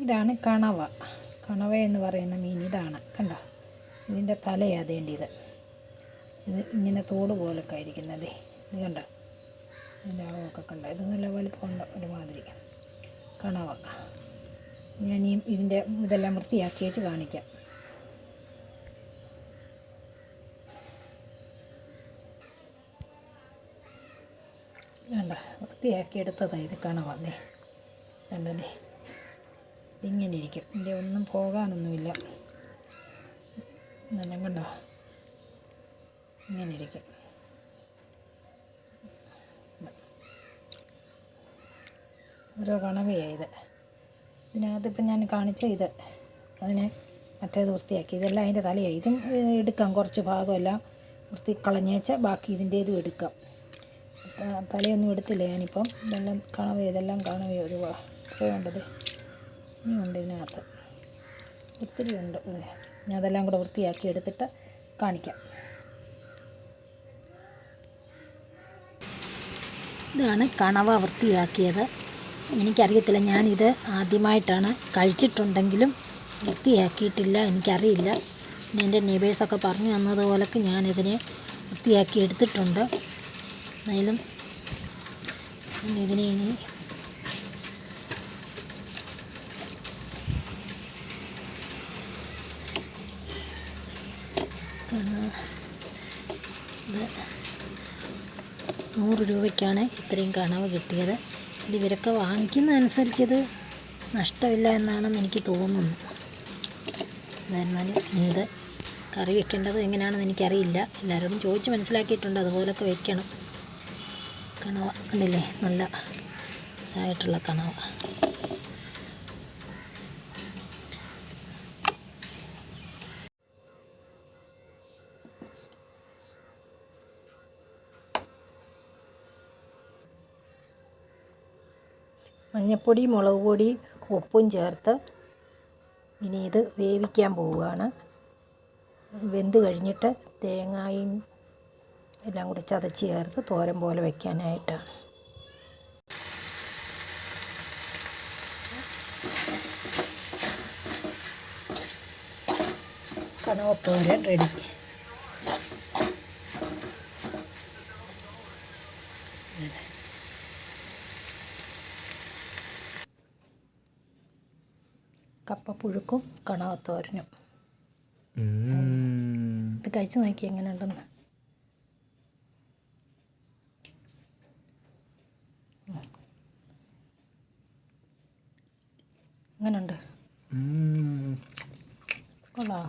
ഇതാണ് കണവ. കണവ എന്ന് പറയുന്ന മീൻ ഇതാണ്. കണ്ടോ? ഇതിന്റെ തലയാണ് അതേണ്ടിയത്. ഇത് ഇങ്ങനെ തോട് പോലൊക്കെ ആയിരിക്കുന്നത് ഇത് കണ്ടോ? ഇതിന്റെ അളവൊക്കെ കണ്ടോ? ഇത് നല്ല വലുപ്പമുണ്ട് ഒരുമാതിരി കണവ. ഞാൻ ഇതിന്റെ ഇതെല്ലാം വൃത്തിയാക്കി വെച്ച് കാണിക്കാം. വേണ്ട വൃത്തിയാക്കി എടുത്തതാണ് ഇത് കണവ ദേ. കണ്ടതേ ഇതിങ്ങനെ ഇരിക്കും ഇതിന്റെ ഒന്നും പോകാനൊന്നുമില്ല. നല്ല കണ്ടോ? ഇങ്ങനെ ഇരിക്കും ഓരോ കണവയാണ് ഇത്. ഇതിനകത്ത് ഇപ്പം ഞാൻ കാണിച്ച ഇത്. അതിനെ മറ്റേത് വൃത്തിയാക്കി. ഇതെല്ലാം അതിന്റെ തലയായി ഇതും എടുക്കാം. കുറച്ച് ഭാഗമെല്ലാം വൃത്തി കളഞ്ഞേച്ച ബാക്കി ഇതിന്റേതും എടുക്കാം. തലയൊന്നും എടുത്തില്ല ഞാനിപ്പം. ഇതെല്ലാം കണവ ഇതെല്ലാം കണവ ഒരു വേണ്ടത്. ഇനിയുണ്ട് ഇതിനകത്ത്. ഒത്തിരി ഉണ്ട്. ഞാൻ അതെല്ലാം കൂടെ വൃത്തിയാക്കി എടുത്തിട്ട് കാണിക്കാം. ഇതാണ് കണവ വൃത്തിയാക്കിയത്. എനിക്കറിയത്തില്ല ഞാനിത് ആദ്യമായിട്ടാണ് കഴിച്ചിട്ടുണ്ടെങ്കിലും വൃത്തിയാക്കിയിട്ടില്ല എനിക്കറിയില്ല. പിന്നെ എന്റെ നെയ്ബേഴ്സൊക്കെ പറഞ്ഞു തന്നതുപോലൊക്കെ ഞാനിതിനെ വൃത്തിയാക്കി എടുത്തിട്ടുണ്ട്. എന്നാലും ഇതിനെ ഇനി ഇത് നൂറ് രൂപയ്ക്കാണ് ഇത്രയും കണവ് കിട്ടിയത്. ഇത് ഇവരൊക്കെ വാങ്ങിക്കുന്നതനുസരിച്ചത് നഷ്ടമില്ല എന്നാണെന്ന് എനിക്ക് തോന്നുന്നു. എന്നിരുന്നാലും ഇത് കറി വെക്കേണ്ടത് എങ്ങനെയാണെന്ന് എനിക്കറിയില്ല. എല്ലാവരോടും ചോദിച്ച് മനസ്സിലാക്കിയിട്ടുണ്ട്. അതുപോലൊക്കെ വെക്കണം. കണവ കണ്ടില്ലേ? നല്ല ഇതായിട്ടുള്ള കണവ. മഞ്ഞൾപ്പൊടി മുളക് പൊടി ഉപ്പും ചേർത്ത് ഇനി ഇത് വേവിക്കാൻ പോവുകയാണ്. വെന്ത് കഴിഞ്ഞിട്ട് തേങ്ങായും എല്ലാം കൂടി ചതച്ച് ചേർത്ത് തോരൻ പോലെ വയ്ക്കാനായിട്ടാണ് കണവത്തോരൻ റെഡി. കപ്പപ്പുഴുക്കും കണവത്തോരനും. ഇത് കഴിച്ചു നോക്കി എങ്ങനെയുണ്ടെന്ന്. എങ്ങനെയുണ്ട് കൊള്ളാം.